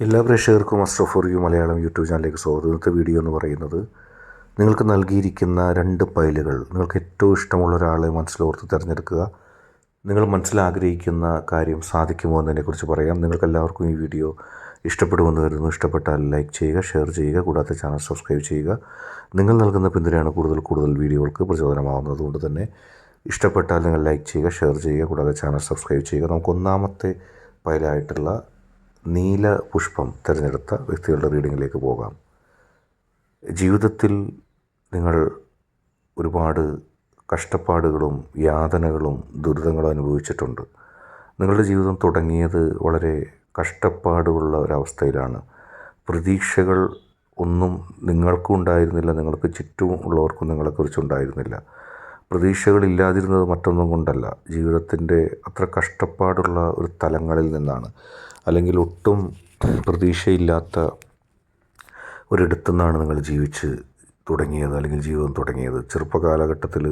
എല്ലാ പ്രേക്ഷകർക്കും master for you Malayalam YouTube ചാനലിലേക്ക് സ്വാഗതം. ഇന്നത്തെ വീഡിയോ എന്ന് പറയുന്നത് നിങ്ങൾക്ക് നൽകിയിരിക്കുന്ന രണ്ട് പൈലുകൾ നിങ്ങൾക്ക് ഏറ്റവും ഇഷ്ടമുള്ള ഒരാളെ മനസ്സിലോർത്ത് തിരഞ്ഞെടുക്കുക. നിങ്ങൾ മനസ്സിലാഗ്രഹിക്കുന്ന കാര്യം സാധിക്കുമോ എന്നതിനെക്കുറിച്ച് പറയാം. നിങ്ങൾക്ക് എല്ലാവർക്കും ഈ വീഡിയോ ഇഷ്ടപ്പെടുമെന്ന് കരുതുന്നു. ഇഷ്ടപ്പെട്ടാൽ ലൈക്ക് ചെയ്യുക ഷെയർ ചെയ്യുക കൂടാതെ ചാനൽ സബ്സ്ക്രൈബ് ചെയ്യുക. നിങ്ങൾ നൽകുന്ന പിന്തുണയാണ് കൂടുതൽ കൂടുതൽ വീഡിയോകൾക്ക് പ്രചോദനമാകുന്നത് അതുകൊണ്ട് തന്നെ ഇഷ്ടപ്പെട്ടാൽ നിങ്ങൾ ലൈക്ക് ചെയ്യുക ഷെയർ ചെയ്യുക കൂടാതെ ചാനൽ സബ്സ്ക്രൈബ് ചെയ്യുക. നമുക്ക് ഒന്നാമത്തെ ഫയലായിട്ടുള്ള നീല പുഷ്പം തിരഞ്ഞെടുത്ത വ്യക്തികളുടെ റീഡിങ്ങിലേക്ക് പോകാം. ജീവിതത്തിൽ നിങ്ങൾ ഒരുപാട് കഷ്ടപ്പാടുകളും യാതനകളും ദുരിതങ്ങളും അനുഭവിച്ചിട്ടുണ്ട്. നിങ്ങളുടെ ജീവിതം തുടങ്ങിയത് വളരെ കഷ്ടപ്പാടുള്ള ഒരവസ്ഥയിലാണ്. പ്രതീക്ഷകൾ ഒന്നും നിങ്ങൾക്കും ഉണ്ടായിരുന്നില്ല. നിങ്ങൾക്ക് ചുറ്റും ഉള്ളവർക്കും നിങ്ങളെക്കുറിച്ചുണ്ടായിരുന്നില്ല പ്രതീക്ഷകളില്ലാതിരുന്നത് മറ്റൊന്നും കൊണ്ടല്ല. ജീവിതത്തിന്റെ അത്ര കഷ്ടപ്പാടുള്ള ഒരു തലങ്ങളിൽ നിന്നാണ്. അല്ലെങ്കിൽ ഒട്ടും പ്രതീക്ഷയില്ലാത്ത ഒരിടത്തു നിന്നാണ് നിങ്ങൾ ജീവിച്ച് തുടങ്ങിയത് അല്ലെങ്കിൽ ജീവിതം തുടങ്ങിയത്. ചെറുപ്പകാലഘട്ടത്തിൽ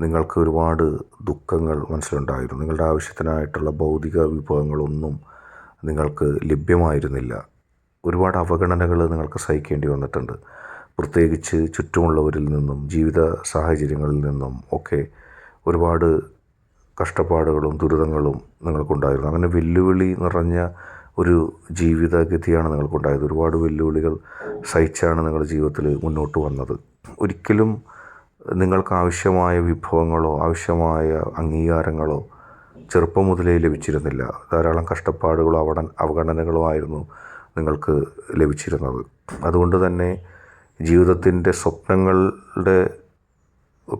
നിങ്ങൾക്ക് ഒരുപാട് ദുഃഖങ്ങൾ മനസ്സിലുണ്ടായിരുന്നു. നിങ്ങളുടെ ആവശ്യത്തിനായിട്ടുള്ള ഭൗതിക വിഭവങ്ങളൊന്നും നിങ്ങൾക്ക് ലഭ്യമായിരുന്നില്ല. ഒരുപാട് അവഗണനകൾ നിങ്ങൾക്ക് സഹിക്കേണ്ടി വന്നിട്ടുണ്ട്. പ്രത്യേകിച്ച് ചുറ്റുമുള്ളവരിൽ നിന്നും ജീവിത സാഹചര്യങ്ങളിൽ നിന്നും ഒക്കെ ഒരുപാട് കഷ്ടപ്പാടുകളും ദുരിതങ്ങളും നിങ്ങൾക്കുണ്ടായിരുന്നു. അങ്ങനെ വെല്ലുവിളി നിറഞ്ഞ ഒരു ജീവിതഗതിയാണ് നിങ്ങൾക്കുണ്ടായത്. ഒരുപാട് വെല്ലുവിളികൾ സഹിച്ചാണ് നിങ്ങളുടെ ജീവിതത്തിൽ മുന്നോട്ട് വന്നത്. ഒരിക്കലും നിങ്ങൾക്ക് ആവശ്യമായ വിഭവങ്ങളോ ആവശ്യമായ അംഗീകാരങ്ങളോ ചെറുപ്പം മുതലേ ലഭിച്ചിരുന്നില്ല. ധാരാളം കഷ്ടപ്പാടുകളോ അവട അവഗണനകളോ ആയിരുന്നു നിങ്ങൾക്ക് ലഭിച്ചിരുന്നത്. അതുകൊണ്ട് തന്നെ ജീവിതത്തിന്റെ സ്വപ്നങ്ങളുടെ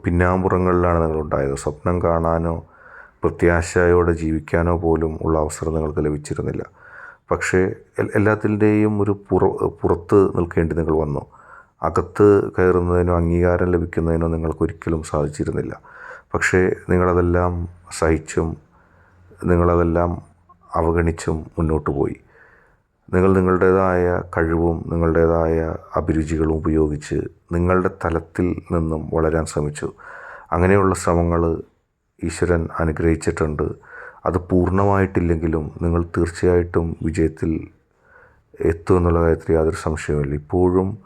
പിന്നാമ്പുറങ്ങളിലാണ് നിങ്ങളുണ്ടായത്. സ്വപ്നം കാണാനോ പ്രത്യാശയോടെ ജീവിക്കാനോ പോലും ഉള്ള അവസരം നിങ്ങൾക്ക് ലഭിച്ചിരുന്നില്ല. പക്ഷേ എല്ലാത്തിന്റെയും ഒരു പുറ പുറത്ത് നിൽക്കേണ്ടി നിങ്ങൾ വന്നു. അകത്ത് കയറുന്നതിനോ അംഗീകാരം ലഭിക്കുന്നതിനോ നിങ്ങൾക്കൊരിക്കലും സാധിച്ചിരുന്നില്ല. പക്ഷേ നിങ്ങളതെല്ലാം സഹിച്ചും നിങ്ങളതെല്ലാം അവഗണിച്ചും മുന്നോട്ട് പോയി. നിങ്ങൾ നിങ്ങളുടേതായ കഴിവും നിങ്ങളുടേതായ അഭിരുചികളും ഉപയോഗിച്ച് നിങ്ങളുടെ തലത്തിൽ നിന്നും വളരാൻ ശ്രമിച്ചു. അങ്ങനെയുള്ള ശ്രമങ്ങൾ ഈശ്വരൻ അനുഗ്രഹിച്ചിട്ടുണ്ട്. അത് പൂർണമായിട്ടില്ലെങ്കിലും നിങ്ങൾ തീർച്ചയായിട്ടും വിജയത്തിൽ എത്തും എന്നുള്ള കാര്യത്തിൽ യാതൊരു സംശയവുമില്ല. ഇപ്പോഴും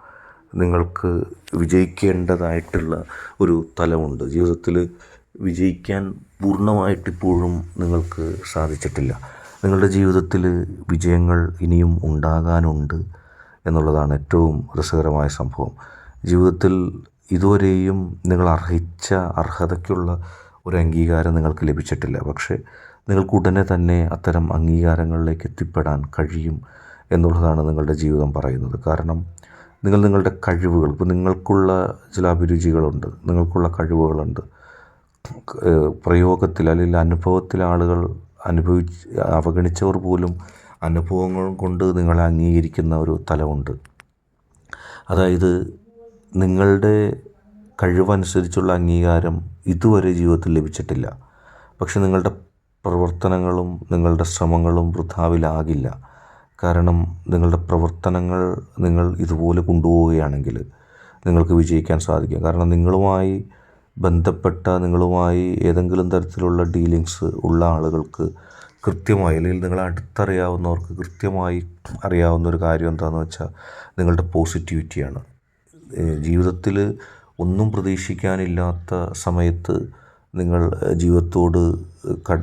നിങ്ങൾക്ക് വിജയിക്കേണ്ടതായിട്ടുള്ള ഒരു തലമുണ്ട്. ജീവിതത്തിൽ വിജയിക്കാൻ പൂർണമായിട്ടിപ്പോഴും നിങ്ങൾക്ക് സാധിച്ചിട്ടില്ല. നിങ്ങളുടെ ജീവിതത്തിൽ വിജയങ്ങൾ ഇനിയും ഉണ്ടാകാനുണ്ട് എന്നുള്ളതാണ് ഏറ്റവും രസകരമായ സംഭവം. ജീവിതത്തിൽ ഇതുവരെയും നിങ്ങൾ അർഹിച്ച അർഹതയ്ക്കുള്ള ഒരു അംഗീകാരം നിങ്ങൾക്ക് ലഭിച്ചിട്ടില്ല. പക്ഷേ നിങ്ങൾക്ക് ഉടനെ തന്നെ അത്തരം അംഗീകാരങ്ങളിലേക്ക് എത്തിപ്പെടാൻ കഴിയും എന്നുള്ളതാണ് നിങ്ങളുടെ ജീവിതം പറയുന്നത്. കാരണം നിങ്ങൾ നിങ്ങളുടെ കഴിവുകൾ ഇപ്പോൾ നിങ്ങൾക്കുള്ള ചില അഭിരുചികളുണ്ട് നിങ്ങൾക്കുള്ള കഴിവുകളുണ്ട്. പ്രയോഗത്തിൽ അല്ലെങ്കിൽ അനുഭവത്തിൽ ആളുകൾ അനുഭവിച്ച് അവഗണിച്ചവർ പോലും അനുഭവങ്ങൾ കൊണ്ട് നിങ്ങളെ അംഗീകരിക്കുന്ന ഒരു തലമുണ്ട്. അതായത് നിങ്ങളുടെ കഴിവനുസരിച്ചുള്ള അംഗീകാരം ഇതുവരെ ജീവിതത്തിൽ ലഭിച്ചിട്ടില്ല. പക്ഷെ നിങ്ങളുടെ പ്രവർത്തനങ്ങളും നിങ്ങളുടെ ശ്രമങ്ങളും വൃഥാവിലാകില്ല. കാരണം നിങ്ങളുടെ പ്രവർത്തനങ്ങൾ നിങ്ങൾ ഇതുപോലെ കൊണ്ടുപോവുകയാണെങ്കിൽ നിങ്ങൾക്ക് വിജയിക്കാൻ സാധിക്കും. കാരണം നിങ്ങളുമായി ബന്ധപ്പെട്ട നിങ്ങളുമായി ഏതെങ്കിലും തരത്തിലുള്ള ഡീലിങ്സ് ഉള്ള ആളുകൾക്ക് കൃത്യമായി അല്ലെങ്കിൽ നിങ്ങളെ അടുത്തറിയാവുന്നവർക്ക് കൃത്യമായി അറിയാവുന്ന ഒരു കാര്യം എന്താണെന്ന് വെച്ചാൽ നിങ്ങളുടെ പോസിറ്റിവിറ്റിയാണ്. ജീവിതത്തിൽ ഒന്നും പ്രതീക്ഷിക്കാനില്ലാത്ത സമയത്ത് നിങ്ങൾ ജീവിതത്തോട് കട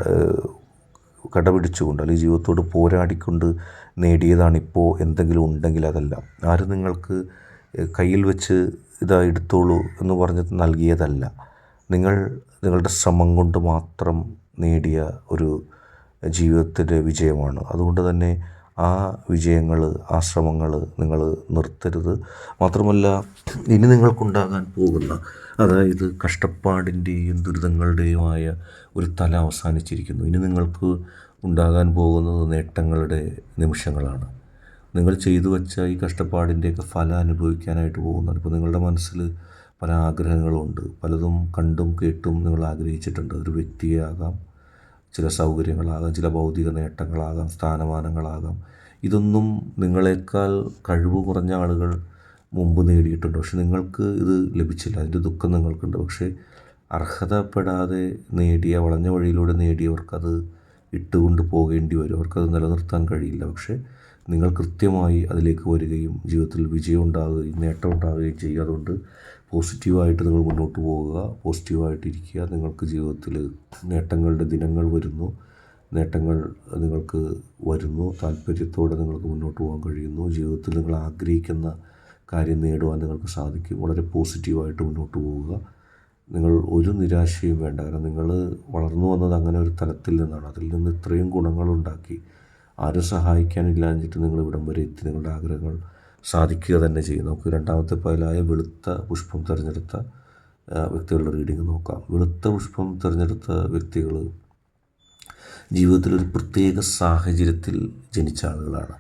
കടപിടിച്ചുകൊണ്ട് അല്ലെങ്കിൽ ജീവിതത്തോട് പോരാടിക്കൊണ്ട് നേടിയതാണിപ്പോൾ എന്തെങ്കിലും ഉണ്ടെങ്കിൽ അതല്ല. ആരും നിങ്ങൾക്ക് കയ്യിൽ വെച്ച് ഇതാ എടുത്തോളൂ എന്ന് പറഞ്ഞ് നൽകിയതല്ല. നിങ്ങൾ നിങ്ങളുടെ ശ്രമം കൊണ്ട് മാത്രം നേടിയ ഒരു ജീവിതത്തിന്റെ വിജയമാണ്. അതുകൊണ്ട് തന്നെ ആ വിജയങ്ങൾ ആ ശ്രമങ്ങൾ നിങ്ങൾ നിർത്തരുത്. മാത്രമല്ല ഇനി നിങ്ങൾക്കുണ്ടാകാൻ പോകുന്ന അതായത് കഷ്ടപ്പാടിന്റെയും ദുരിതങ്ങളുടെയുമായ ഒരു തല അവസാനിച്ചിരിക്കുന്നു. ഇനി നിങ്ങൾക്ക് ഉണ്ടാകാൻ പോകുന്നത് നേട്ടങ്ങളുടെ നിമിഷങ്ങളാണ്. നിങ്ങൾ ചെയ്തു വച്ച ഈ കഷ്ടപ്പാടിന്റെയൊക്കെ ഫലം അനുഭവിക്കാനായിട്ട് പോകുന്നതാണ്. ഇപ്പോൾ നിങ്ങളുടെ മനസ്സിൽ പല ആഗ്രഹങ്ങളുമുണ്ട് പലതും കണ്ടും കേട്ടും നിങ്ങൾ ആഗ്രഹിച്ചിട്ടുണ്ട്. ഒരു വ്യക്തിയാകാം ചില സൗകര്യങ്ങളാകാം ചില ഭൗതിക നേട്ടങ്ങളാകാം സ്ഥാനമാനങ്ങളാകാം. ഇതൊന്നും നിങ്ങളെക്കാൾ കഴിവ് കുറഞ്ഞ ആളുകൾ മുമ്പ് നേടിയിട്ടുണ്ട്. പക്ഷെ നിങ്ങൾക്ക് ഇത് ലഭിച്ചില്ല. അതിന്റെ ദുഃഖം നിങ്ങൾക്കുണ്ട്. പക്ഷേ അർഹതപ്പെടാതെ നേടിയ വളഞ്ഞ വഴിയിലൂടെ നേടിയവർക്കത് ഇട്ടുകൊണ്ട് പോകേണ്ടി വരും. അവർക്കത് നിലനിർത്താൻ കഴിയില്ല. പക്ഷേ നിങ്ങൾ കൃത്യമായി അതിലേക്ക് വരികയും ജീവിതത്തിൽ വിജയം ഉണ്ടാകുകയും നേട്ടം ഉണ്ടാകുകയും ചെയ്യുക. അതുകൊണ്ട് പോസിറ്റീവായിട്ട് നിങ്ങൾ മുന്നോട്ട് പോവുക പോസിറ്റീവായിട്ടിരിക്കുക. നിങ്ങൾക്ക് ജീവിതത്തിൽ നേട്ടങ്ങളുടെ ദിനങ്ങൾ വരുന്നു. നേട്ടങ്ങൾ നിങ്ങൾക്ക് വരുന്നു. താല്പര്യത്തോടെ നിങ്ങൾക്ക് മുന്നോട്ട് പോകാൻ കഴിയുന്നു. ജീവിതത്തിൽ നിങ്ങൾ ആഗ്രഹിക്കുന്ന കാര്യം നേടുവാൻ നിങ്ങൾക്ക് സാധിക്കും. വളരെ പോസിറ്റീവായിട്ട് മുന്നോട്ട് പോവുക നിങ്ങൾ ഒരു നിരാശയും വേണ്ട. കാരണം നിങ്ങൾ വളർന്നു വന്നത് അങ്ങനെ ഒരു തലത്തിൽ നിന്നാണ്. അതിൽ നിന്ന് ഇത്രയും ഗുണങ്ങളുണ്ടാക്കി ആരും സഹായിക്കാനില്ലാഞ്ഞിട്ട് നിങ്ങൾ ഇവിടം വരെ എത്തി നിങ്ങളുടെ ആഗ്രഹങ്ങൾ സാധിക്കുക തന്നെ ചെയ്യും. നമുക്ക് രണ്ടാമത്തെ പയലായ വെളുത്ത പുഷ്പം തിരഞ്ഞെടുത്ത വ്യക്തികളുടെ റീഡിങ് നോക്കാം. വെളുത്ത പുഷ്പം തിരഞ്ഞെടുത്ത വ്യക്തികൾ ജീവിതത്തിൽ ഒരു പ്രത്യേക സാഹചര്യത്തിൽ ജനിച്ച ആളുകളാണ്.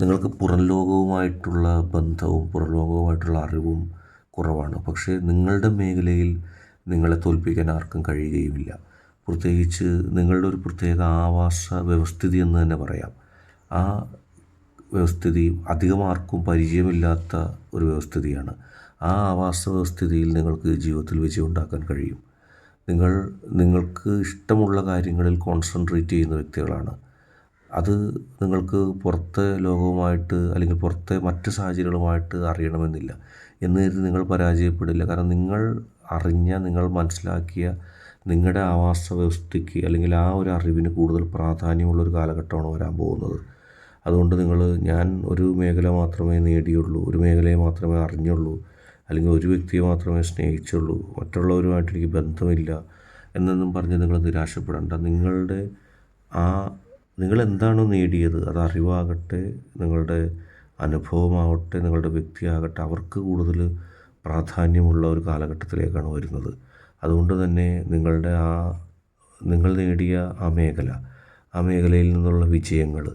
നിങ്ങൾക്ക് പുറം ലോകവുമായിട്ടുള്ള ബന്ധവും പുറം ലോകവുമായിട്ടുള്ള അറിവും കുറവാണ്. പക്ഷേ നിങ്ങളുടെ മേഖലയിൽ നിങ്ങളെ തോൽപ്പിക്കാൻ ആർക്കും കഴിയുകയുമില്ല. പ്രത്യേകിച്ച് നിങ്ങളുടെ ഒരു പ്രത്യേക ആവാസ വ്യവസ്ഥിതി എന്ന് തന്നെ പറയാം. ആ വ്യവസ്ഥിതി അധികമാർക്കും പരിചയമില്ലാത്ത ഒരു വ്യവസ്ഥിതിയാണ്. ആ ആവാസ വ്യവസ്ഥിതിയിൽ നിങ്ങൾക്ക് ജീവിതത്തിൽ വിജയം ഉണ്ടാക്കാൻ കഴിയും. നിങ്ങൾ നിങ്ങൾക്ക് ഇഷ്ടമുള്ള കാര്യങ്ങളിൽ കോൺസെൻട്രേറ്റ് ചെയ്യുന്ന വ്യക്തികളാണ്. അത് നിങ്ങൾക്ക് പുറത്തെ ലോകവുമായിട്ട് അല്ലെങ്കിൽ പുറത്തെ മറ്റ് സാഹചര്യങ്ങളുമായിട്ട് അറിയണമെന്നില്ല. എന്ന് കരുതി നിങ്ങൾ പരാജയപ്പെടില്ല. കാരണം നിങ്ങൾ അറിഞ്ഞ നിങ്ങൾ മനസ്സിലാക്കിയ നിങ്ങളുടെ ആവാസ വ്യവസ്ഥയ്ക്ക് അല്ലെങ്കിൽ ആ ഒരു അറിവിന് കൂടുതൽ പ്രാധാന്യമുള്ള ഒരു കാലഘട്ടമാണ് വരാൻ പോകുന്നത്. അതുകൊണ്ട് നിങ്ങൾ ഞാൻ ഒരു മേഖല മാത്രമേ നേടിയുള്ളൂ ഒരു മേഖലയെ മാത്രമേ അറിഞ്ഞുള്ളൂ അല്ലെങ്കിൽ ഒരു വ്യക്തിയെ മാത്രമേ സ്നേഹിച്ചുള്ളൂ മറ്റുള്ളവരുമായിട്ട് എനിക്ക് ബന്ധമില്ല എന്നൊന്നും പറഞ്ഞ് നിങ്ങൾ നിരാശപ്പെടേണ്ട. നിങ്ങളുടെ ആ നിങ്ങൾ എന്താണോ നേടിയത് അത് അറിവാകട്ടെ നിങ്ങളുടെ അനുഭവമാവട്ടെ നിങ്ങളുടെ വ്യക്തിയാകട്ടെ അവർക്ക് കൂടുതൽ പ്രാധാന്യമുള്ള ഒരു കാലഘട്ടത്തിലേക്കാണ് വരുന്നത്. അതുകൊണ്ട് തന്നെ നിങ്ങളുടെ ആ നിങ്ങൾ നേടിയ ആ മേഖല ആ മേഖലയിൽ നിന്നുള്ള വിജയങ്ങൾ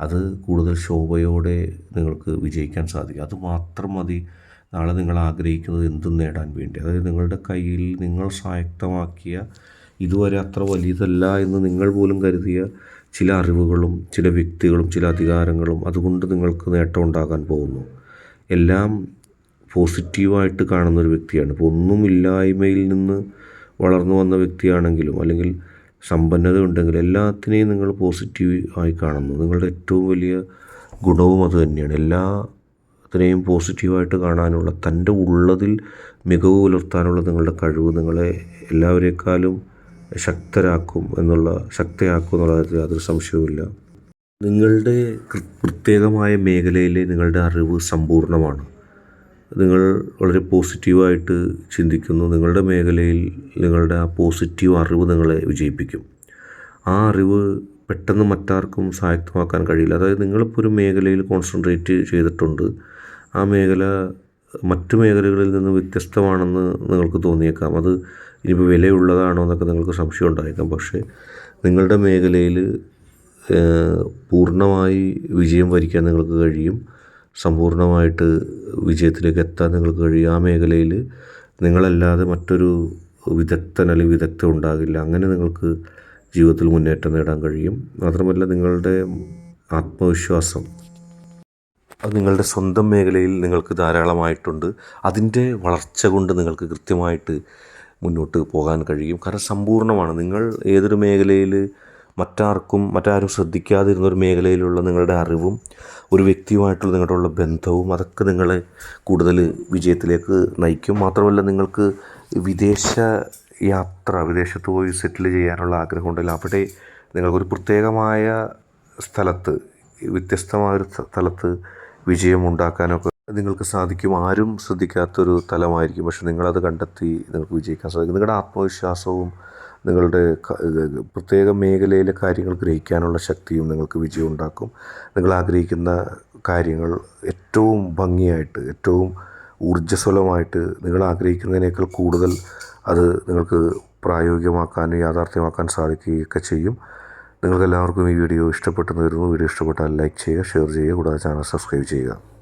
അത് കൂടുതൽ ശോഭയോടെ നിങ്ങൾക്ക് വിജയിക്കാൻ സാധിക്കും. അത് മാത്രം മതി. നാളെ നിങ്ങൾ ആഗ്രഹിക്കുന്നത് എന്തും നേടാൻ വേണ്ടി. അതായത് നിങ്ങളുടെ കയ്യിൽ നിങ്ങൾ സ്വായത്തമാക്കിയ ഇതുവരെ അത്ര വലിയതല്ല എന്ന് നിങ്ങൾ പോലും കരുതിയ ചില അറിവുകളും ചില വ്യക്തികളും ചില അധികാരങ്ങളും അതുകൊണ്ട് നിങ്ങൾക്ക് നേട്ടം ഉണ്ടാകാൻ പോകുന്നു. എല്ലാം പോസിറ്റീവായിട്ട് കാണുന്ന ഒരു വ്യക്തിയാണ്. ഇപ്പോൾ ഒന്നുമില്ലായ്മയിൽ നിന്ന് വളർന്നു വന്ന വ്യക്തിയാണെങ്കിലും അല്ലെങ്കിൽ സമ്പന്നത ഉണ്ടെങ്കിൽ എല്ലാത്തിനെയും നിങ്ങൾ പോസിറ്റീവ് ആയി കാണുന്നു. നിങ്ങളുടെ ഏറ്റവും വലിയ ഗുണവും അത് തന്നെയാണ്. എല്ലാത്തിനെയും പോസിറ്റീവായിട്ട് കാണാനുള്ള തന്റെ ഉള്ളതിൽ മികവ് പുലർത്താനുള്ള നിങ്ങളുടെ കഴിവ് നിങ്ങളെ എല്ലാവരേക്കാളും ശക്തരാക്കും എന്നുള്ള ശക്തയാക്കും എന്നുള്ള കാര്യത്തിൽ യാതൊരു സംശയവുമില്ല നിങ്ങളുടെ പ്രത്യേകമായ മേഖലയിലെ നിങ്ങളുടെ അറിവ് സമ്പൂർണമാണ്. നിങ്ങൾ വളരെ പോസിറ്റീവായിട്ട് ചിന്തിക്കുന്നു. നിങ്ങളുടെ മേഖലയിൽ നിങ്ങളുടെ ആ പോസിറ്റീവ് അറിവ് നിങ്ങളെ വിജയിപ്പിക്കും. ആ അറിവ് പെട്ടെന്ന് മറ്റാർക്കും സ്വായത്തമാക്കാൻ കഴിയില്ല. അതായത് നിങ്ങളിപ്പോൾ ഒരു മേഖലയിൽ കോൺസെൻട്രേറ്റ് ചെയ്തിട്ടുണ്ട്. ആ മേഖല മറ്റു മേഖലകളിൽ നിന്ന് വ്യത്യസ്തമാണെന്ന് നിങ്ങൾക്ക് തോന്നിയേക്കാം. അത് ഇനിയിപ്പോൾ വിലയുള്ളതാണോ എന്നൊക്കെ നിങ്ങൾക്ക് സംശയം ഉണ്ടായേക്കാം. പക്ഷേ നിങ്ങളുടെ മേഖലയിൽ പൂർണമായി വിജയം വരിക്കാൻ നിങ്ങൾക്ക് കഴിയും. സമ്പൂർണമായിട്ട് വിജയത്തിലേക്ക് എത്താൻ നിങ്ങൾക്ക് കഴിയും. ആ മേഖലയിൽ നിങ്ങളല്ലാതെ മറ്റൊരു വിദഗ്ധൻ അല്ലെങ്കിൽ വിദഗ്ധ ഉണ്ടാകില്ല. അങ്ങനെ നിങ്ങൾക്ക് ജീവിതത്തിൽ മുന്നേറ്റം നേടാൻ കഴിയും. മാത്രമല്ല നിങ്ങളുടെ ആത്മവിശ്വാസം അത് നിങ്ങളുടെ സ്വന്തം മേഖലയിൽ നിങ്ങൾക്ക് ധാരാളമായിട്ടുണ്ട്. അതിന്റെ വളർച്ച കൊണ്ട് നിങ്ങൾക്ക് കൃത്യമായിട്ട് മുന്നോട്ട് പോകാൻ കഴിയും. കാരണം സമ്പൂർണമാണ് നിങ്ങൾ ഏതൊരു മേഖലയിൽ മറ്റാർക്കും മറ്റാരും ശ്രദ്ധിക്കാതിരുന്ന ഒരു മേഖലയിലുള്ള നിങ്ങളുടെ അറിവും ഒരു വ്യക്തിയുമായിട്ടുള്ള നിങ്ങളുടെ ബന്ധവും അതൊക്കെ നിങ്ങളെ കൂടുതൽ വിജയത്തിലേക്ക് നയിക്കും. മാത്രമല്ല നിങ്ങൾക്ക് വിദേശ യാത്ര വിദേശത്ത് പോയി സെറ്റിൽ ചെയ്യാനുള്ള ആഗ്രഹം ഉണ്ടല്ലോ അവിടെ നിങ്ങൾക്കൊരു പ്രത്യേകമായ സ്ഥലത്ത് വ്യത്യസ്തമായൊരു സ്ഥലത്ത് വിജയമുണ്ടാക്കാനൊക്കെ നിങ്ങൾക്ക് സാധിക്കും. ആരും ശ്രദ്ധിക്കാത്തൊരു തലമായിരിക്കും. പക്ഷെ നിങ്ങളത് കണ്ടെത്തി നിങ്ങൾക്ക് വിജയിക്കാൻ സാധിക്കും. നിങ്ങളുടെ ആത്മവിശ്വാസവും നിങ്ങളുടെ പ്രത്യേക മേഖലയിലെ കാര്യങ്ങൾ ഗ്രഹിക്കാനുള്ള ശക്തിയും നിങ്ങൾക്ക് വിജയം ഉണ്ടാക്കും. നിങ്ങൾ ആഗ്രഹിക്കുന്ന കാര്യങ്ങൾ ഏറ്റവും ഭംഗിയായിട്ട് ഏറ്റവും ഊർജസ്വലമായിട്ട് നിങ്ങൾ ആഗ്രഹിക്കുന്നതിനേക്കാൾ കൂടുതൽ അത് നിങ്ങൾക്ക് പ്രായോഗികമാക്കാനും യാഥാർത്ഥ്യമാക്കാൻ സാധിക്കുകയൊക്കെ ചെയ്യും. നിങ്ങൾക്ക് എല്ലാവർക്കും ഈ വീഡിയോ ഇഷ്ടപ്പെട്ടെന്ന് വരുന്നു വീഡിയോ ഇഷ്ടപ്പെട്ടാൽ ലൈക്ക് ചെയ്യുക ഷെയർ ചെയ്യുക കൂടാതെ ചാനൽ സബ്സ്ക്രൈബ് ചെയ്യുക.